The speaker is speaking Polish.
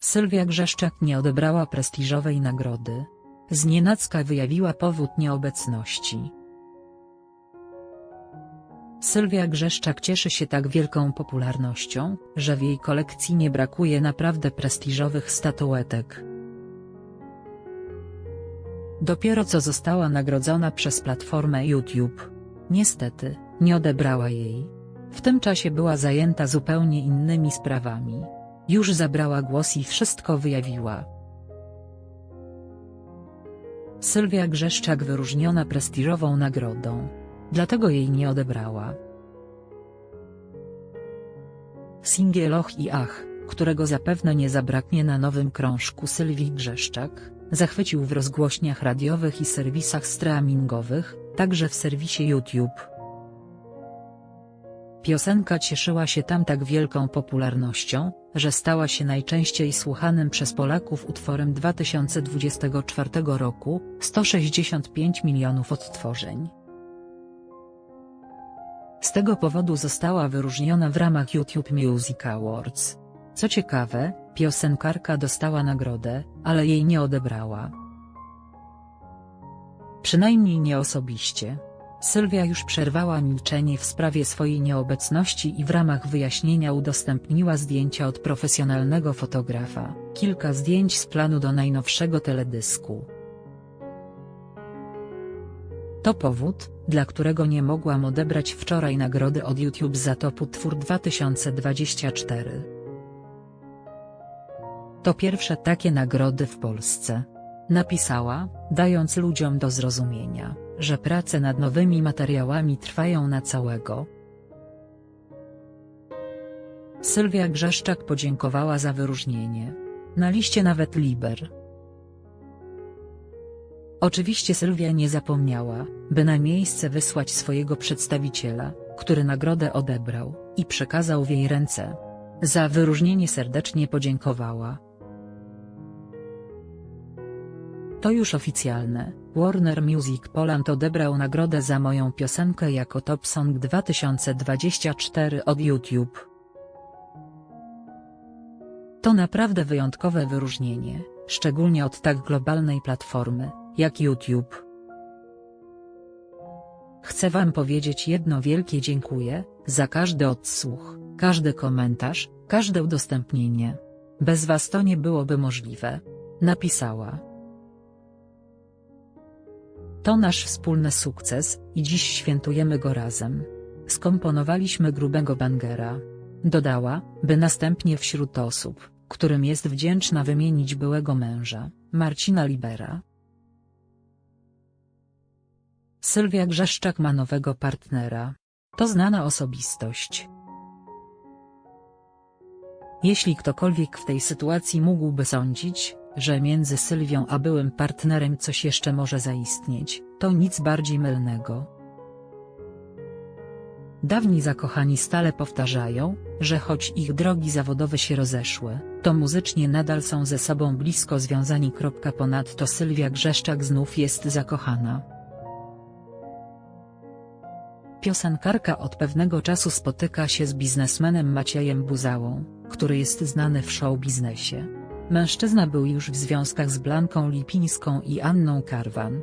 Sylwia Grzeszczak nie odebrała prestiżowej nagrody. Znienacka wyjawiła powód nieobecności. Sylwia Grzeszczak cieszy się tak wielką popularnością, że w jej kolekcji nie brakuje naprawdę prestiżowych statuetek. Dopiero co została nagrodzona przez platformę YouTube. Niestety, nie odebrała jej. W tym czasie była zajęta zupełnie innymi sprawami. Już zabrała głos i wszystko wyjawiła. Sylwia Grzeszczak wyróżniona prestiżową nagrodą. Dlatego jej nie odebrała. Singiel Och i Ach, którego zapewne nie zabraknie na nowym krążku Sylwii Grzeszczak, zachwycił w rozgłośniach radiowych i serwisach streamingowych, także w serwisie YouTube. Piosenka cieszyła się tam tak wielką popularnością, że stała się najczęściej słuchanym przez Polaków utworem 2024 roku, 165 milionów odtworzeń. Z tego powodu została wyróżniona w ramach YouTube Music Awards. Co ciekawe, piosenkarka dostała nagrodę, ale jej nie odebrała. Przynajmniej nie osobiście. Sylwia już przerwała milczenie w sprawie swojej nieobecności i w ramach wyjaśnienia udostępniła zdjęcia od profesjonalnego fotografa, kilka zdjęć z planu do najnowszego teledysku. To powód, dla którego nie mogłam odebrać wczoraj nagrody od YouTube za Top Utwór 2024. To pierwsze takie nagrody w Polsce. Napisała, dając ludziom do zrozumienia, że prace nad nowymi materiałami trwają na całego. Sylwia Grzeszczak podziękowała za wyróżnienie. Na liście nawet Liber. Oczywiście Sylwia nie zapomniała, by na miejsce wysłać swojego przedstawiciela, który nagrodę odebrał, i przekazał w jej ręce. Za wyróżnienie serdecznie podziękowała. To już oficjalne, Warner Music Poland odebrał nagrodę za moją piosenkę jako Top Song 2024 od YouTube. To naprawdę wyjątkowe wyróżnienie, szczególnie od tak globalnej platformy, jak YouTube. Chcę Wam powiedzieć jedno wielkie dziękuję, za każdy odsłuch, każdy komentarz, każde udostępnienie. Bez Was to nie byłoby możliwe. Napisała. To nasz wspólny sukces, i dziś świętujemy go razem. Skomponowaliśmy grubego bangera. Dodała, by następnie wśród osób, którym jest wdzięczna wymienić byłego męża, Marcina Libera. Sylwia Grzeszczak ma nowego partnera. To znana osobistość. Jeśli ktokolwiek w tej sytuacji mógłby sądzić, że między Sylwią a byłym partnerem coś jeszcze może zaistnieć, to nic bardziej mylnego. Dawni zakochani stale powtarzają, że choć ich drogi zawodowe się rozeszły, to muzycznie nadal są ze sobą blisko związani. Ponadto Sylwia Grzeszczak znów jest zakochana. Piosenkarka od pewnego czasu spotyka się z biznesmenem Maciejem Buzałą, który jest znany w show biznesie. Mężczyzna był już w związkach z Blanką Lipińską i Anną Karwan.